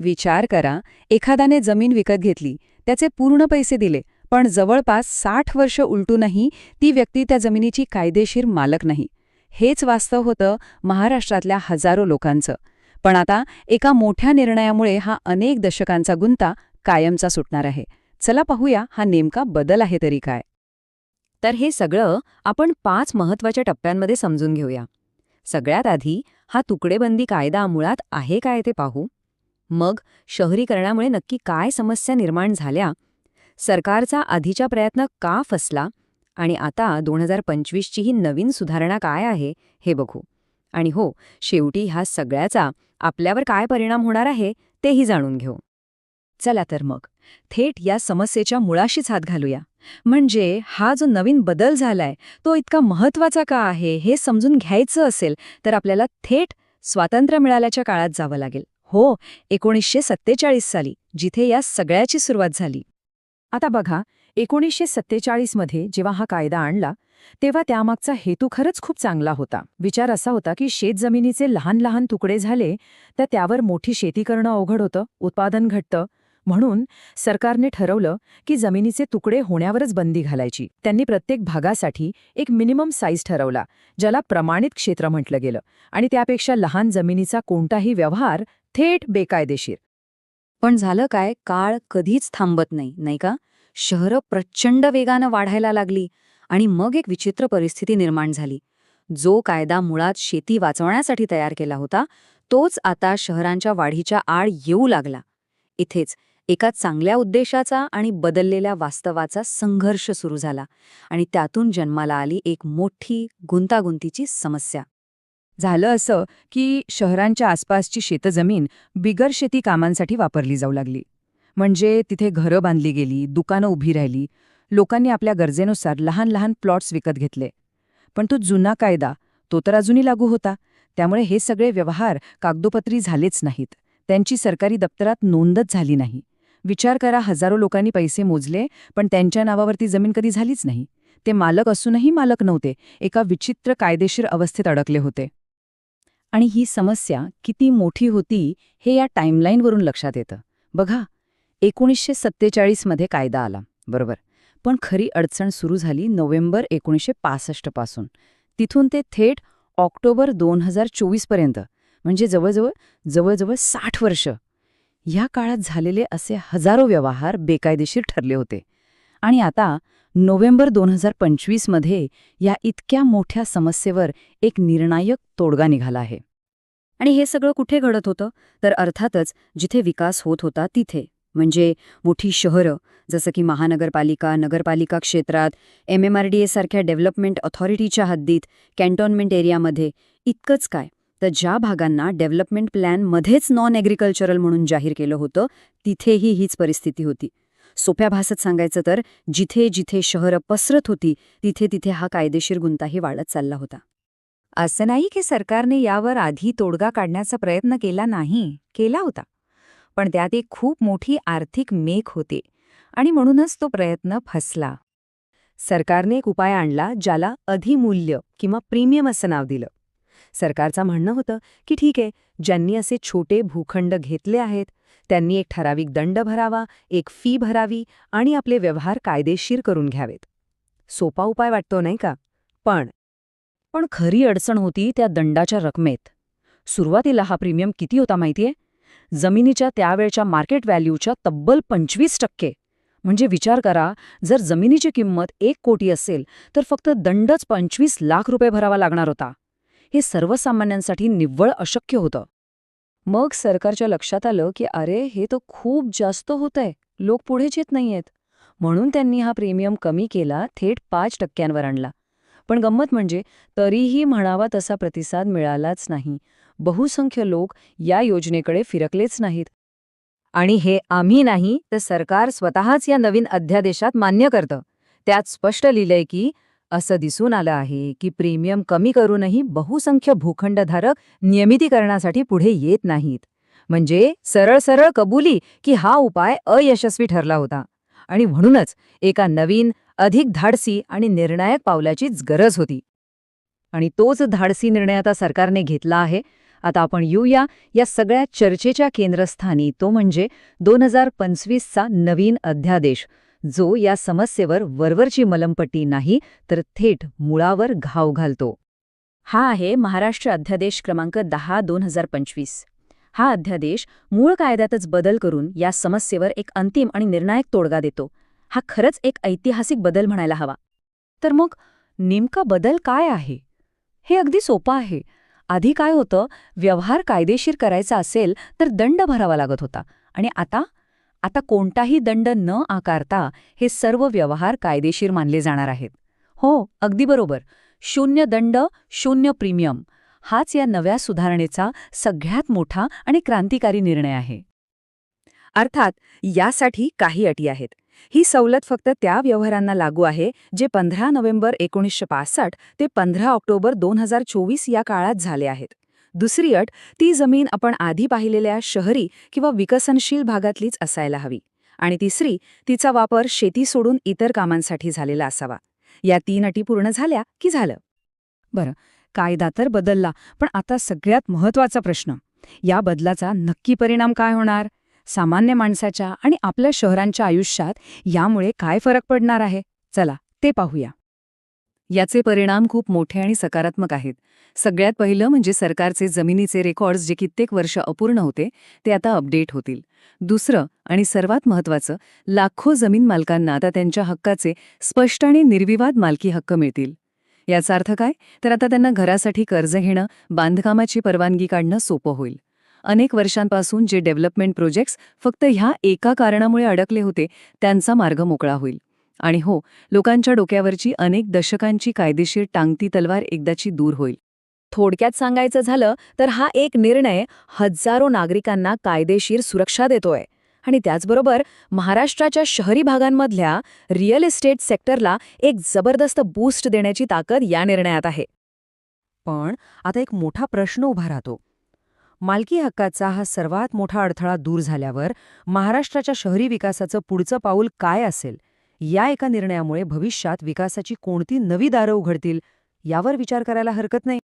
विचार करा एखाद्याने जमीन विकत घेतली त्याचे पूर्ण पैसे दिले पण जवळपास साठ वर्ष उलटूनही ती व्यक्ती त्या जमिनीची कायदेशीर मालक नाही. हेच वास्तव होतं महाराष्ट्रातल्या हजारो लोकांचं. पण आता एका मोठ्या निर्णयामुळे हा अनेक दशकांचा गुंता कायमचा सुटणार आहे. चला पाहूया हा नेमका बदल आहे तरी काय. तर हे सगळं आपण पाच महत्त्वाच्या टप्प्यांमध्ये समजून घेऊया. सगळ्यात आधी हा तुकडेबंदी कायदा मुळात आहे काय ते पाहू. मग शहरीकरणामुळे नक्की काय समस्या निर्माण झाल्या? सरकारचा आधीचा प्रयत्न का फसला? आणि आता दोन हजार पंचवीसची ही नवीन सुधारणा काय आहे हे बघू. आणि हो शेवटी ह्या सगळ्याचा आपल्यावर काय परिणाम होणार आहे तेही जाणून घेऊ. चला तर मग थेट या समस्येच्या मुळाशीच हात घालूया. म्हणजे हा जो नवीन बदल झालाय तो इतका महत्त्वाचा का आहे हे समजून घ्यायचं असेल तर आपल्याला थेट स्वातंत्र्य मिळाल्याच्या काळात जावं लागेल. हो एकोणीसशे सत्तेचाळीस साली जिथे या सगळ्याची सुरुवात झाली. आता बघा एकोणीसशे सत्तेचाळीसमध्ये जेव्हा हा कायदा आणला तेव्हा त्यामागचा हेतू खरंच खूप चांगला होता. विचार असा होता की शेतजमिनीचे लहान लहान तुकडे झाले तर त्यावर मोठी शेती करणं अवघड होतं उत्पादन घटतं. म्हणून सरकारने ठरवलं की जमिनीचे तुकडे होण्यावरच बंदी घालायची. त्यांनी प्रत्येक भागासाठी एक मिनिमम साईज ठरवला ज्याला प्रमाणित क्षेत्र म्हटलं गेलं. आणि त्यापेक्षा लहान जमिनीचा कोणताही व्यवहार थेट बेकायदेशीर. पण झालं काय? काळ कधीच थांबत नाही नाही का? शहरं प्रचंड वेगानं वाढायला लागली आणि मग एक विचित्र परिस्थिती निर्माण झाली. जो कायदा मुळात शेती वाचवण्यासाठी तयार केला होता तोच आता शहरांच्या वाढीच्या आड येऊ लागला. इथेच एका चांगल्या उद्देशाचा आणि बदललेल्या वास्तवाचा संघर्ष सुरू झाला आणि त्यातून जन्माला आली एक मोठी गुंतागुंतीची समस्या. झालं असं की शहरांच्या आसपासची शेतजमीन बिगर शेती कामांसाठी वापरली जाऊ लागली. म्हणजे तिथे घरं बांधली गेली दुकानं उभी राहिली लोकांनी आपल्या गरजेनुसार लहान लहान प्लॉट्स विकत घेतले. पण तो जुना कायदा तो तर अजूनही लागू होता. त्यामुळे हे सगळे व्यवहार कागदोपत्री झालेच नाहीत. त्यांची सरकारी दप्तरात नोंदच झाली नाही. विचार करा हजारो लोकांनी पैसे मोजले पण त्यांच्या नावावरती जमीन कधी झालीच नाही. ते मालक असूनही मालक नव्हते एका विचित्र कायदेशीर अवस्थेत अडकले होते. आणि ही समस्या किती मोठी होती हे या टाईमलाईनवरून लक्षात येतं. बघा एकोणीसशे सत्तेचाळीसमध्ये कायदा आला. बरोबर. पण खरी अडचण सुरू झाली नोव्हेंबर एकोणीसशे पासष्टपासून तिथून ते थेट ऑक्टोबर दोन हजार चोवीसपर्यंत म्हणजे जवळजवळ जवळजवळ साठ वर्ष. ह्या काळात झालेले असे हजारो व्यवहार बेकायदेशीर ठरले होते. आणि आता नोव्हेंबर दोन हजार पंचवीसमध्ये या इतक्या मोठ्या समस्येवर एक निर्णायक तोडगा निघाला आहे. आणि हे सगळं कुठे घडत होतं? तर अर्थातच जिथे विकास होत होता तिथे. म्हणजे मोठी शहरं जसं की महानगरपालिका नगरपालिका क्षेत्रात एम एम आर डी एसारख्या डेव्हलपमेंट ऑथॉरिटीच्या हद्दीत कॅन्टॉनमेंट एरियामध्ये. इतकंच काय? तर ज्या भागांना डेव्हलपमेंट प्लॅनमध्येच नॉन ॲग्रिकल्चरल म्हणून जाहीर केलं होतं तिथेही हीच परिस्थिती होती. सोप्या भाषेत सांगायचं तर जिथे जिथे शहरं पसरत होती तिथे तिथे हा कायदेशीर गुंताही वाढत चालला होता. असं नाही की सरकारने यावर आधी तोडगा काढण्याचा प्रयत्न केला नाही केला होता. पण त्यात एक खूप मोठी आर्थिक मेख होते आणि म्हणूनच तो प्रयत्न फसला. सरकारने एक उपाय आणला ज्याला अधिमूल्य किंवा प्रीमियम असं नाव दिलं. सरकारचं म्हणणं होतं की ठीक आहे ज्यांनी असे छोटे भूखंड घेतले आहेत त्यांनी एक ठराविक दंड भरावा एक फी भरावी आणि आपले व्यवहार कायदेशीर करून घ्यावेत. सोपा उपाय वाटतो नाही का? पण. पण खरी अडचण होती त्या दंडाच्या रकमेत. सुरुवातीला हा प्रीमियम किती होता माहितीये? जमिनीच्या त्यावेळच्या मार्केट व्हॅल्यूच्या तब्बल पंचवीस टक्के. म्हणजे विचार करा जर जमिनीची किंमत एक कोटी असेल तर फक्त दंडच पंचवीस लाख रुपये भरावा लागणार होता. हे सर्वसामान्यांसाठी निव्वळ अशक्य होतं. मग सरकारच्या लक्षात आलं की अरे हे तर खूप जास्त होतंय. लोक पुढेच येत नाहीयेत. म्हणून त्यांनी हा प्रीमियम कमी केला थेट पाच टक्क्यांवर आणला. पण गंमत म्हणजे तरीही म्हणावा तसा प्रतिसाद मिळालाच नाही. बहुसंख्य लोक या योजनेकडे फिरकलेच नाहीत. आणि हे आम्ही नाही तर सरकार स्वतःच या नवीन अध्यादेशात मान्य करतं. त्यात स्पष्ट लिहिलंय की असं दिसून आलं आहे की प्रीमियम कमी करूनही बहुसंख्य भूखंडधारक नियमितीकरणासाठी पुढे येत नाहीत. म्हणजे सरळ सरळ कबुली की हा उपाय अयशस्वी ठरला होता. आणि म्हणूनच एका नवीन अधिक धाडसी आणि निर्णायक पावलाचीच गरज होती. आणि तोच धाडसी निर्णय आता सरकारने घेतला आहे. आता आपण येऊया या सगळ्या चर्चेच्या केंद्रस्थानी. तो म्हणजे दोन हजार पंचवीसचा नवीन अध्यादेश. जो या समस्येवर वरवरची मलमपट्टी नाही तर थेट मुळावर घाव घालतो. हा आहे महाराष्ट्र अध्यादेश क्रमांक दहा दोन हजार पंचवीस. हा अध्यादेश मूळ कायद्यातच बदल करून या समस्येवर एक अंतिम आणि निर्णायक तोडगा देतो. हा खरंच एक ऐतिहासिक बदल म्हणायला हवा. तर मग नेमका बदल काय आहे? हे अगदी सोपं आहे. आधी काय होतं व्यवहार कायदेशीर करायचा असेल तर दंड भरावा लागत होता. आणि आता आता कोणताही दंड न आकारता हे सर्व व्यवहार कायदेशीर मानले जाणार आहेत. हो अगदी बरोबर. शून्य दंड शून्य प्रीमियम. हाच या नव्या सुधारणेचा सगळ्यात मोठा आणि क्रांतिकारी निर्णय आहे. अर्थात यासाठी काही अटी आहेत. ही सवलत फक्त त्या व्यवहारांना लागू आहे जे पंधरा नोव्हेंबर एकोणीसशे पासष्ट ते पंधरा ऑक्टोबर दोन हजार चोवीस या काळात झाले आहेत. दुसरी अट ती जमीन आपण आधी पाहिलेल्या शहरी किंवा विकसनशील भागातलीच असायला हवी. आणि तिसरी तिचा वापर शेती सोडून इतर कामांसाठी झालेला असावा. या तीन अटी पूर्ण झाल्या की झालं? बरं कायदा तर बदलला पण आता सगळ्यात महत्त्वाचा प्रश्न. या बदलाचा नक्की परिणाम काय होणार? सामान्य माणसाच्या आणि आपल्या शहरांच्या आयुष्यात यामुळे काय फरक पडणार आहे? चला ते पाहूया. याचे परिणाम खूप मोठे आणि सकारात्मक आहेत. सगळ्यात पहिलं म्हणजे सरकारचे जमिनीचे रेकॉर्ड्स जे कित्येक वर्ष अपूर्ण होते ते आता अपडेट होतील. दुसरं आणि सर्वात महत्त्वाचं लाखो जमीन मालकांना आता त्यांच्या हक्काचे स्पष्ट आणि निर्विवाद मालकी हक्क मिळतील. याचा अर्थ काय? तर आता त्यांना घरासाठी कर्ज घेणं बांधकामाची परवानगी काढणं सोपं होईल. अनेक वर्षांपासून जे डेव्हलपमेंट प्रोजेक्ट्स फक्त ह्या एका कारणामुळे अडकले होते त्यांचा मार्ग मोकळा होईल. आणि हो लोकांच्या डोक्यावरची अनेक दशकांची कायदेशीर टांगती तलवार एकदाची दूर होईल. थोडक्यात सांगायचं झालं तर हा एक निर्णय हजारो नागरिकांना कायदेशीर सुरक्षा देतोय. आणि त्याचबरोबर महाराष्ट्राच्या शहरी भागांमधल्या रिअल इस्टेट सेक्टरला एक जबरदस्त बूस्ट देण्याची ताकद या निर्णयात आहे. पण आता एक मोठा प्रश्न उभा राहतो. मालकी हक्काचा हा सर्वात मोठा अडथळा दूर झाल्यावर महाराष्ट्राच्या शहरी विकासाचं पुढचं पाऊल काय असेल? या एका निर्णयामुळे भविष्यात विकासाची कोणती नवी दारं उघडतील यावर विचार करायला हरकत नाही.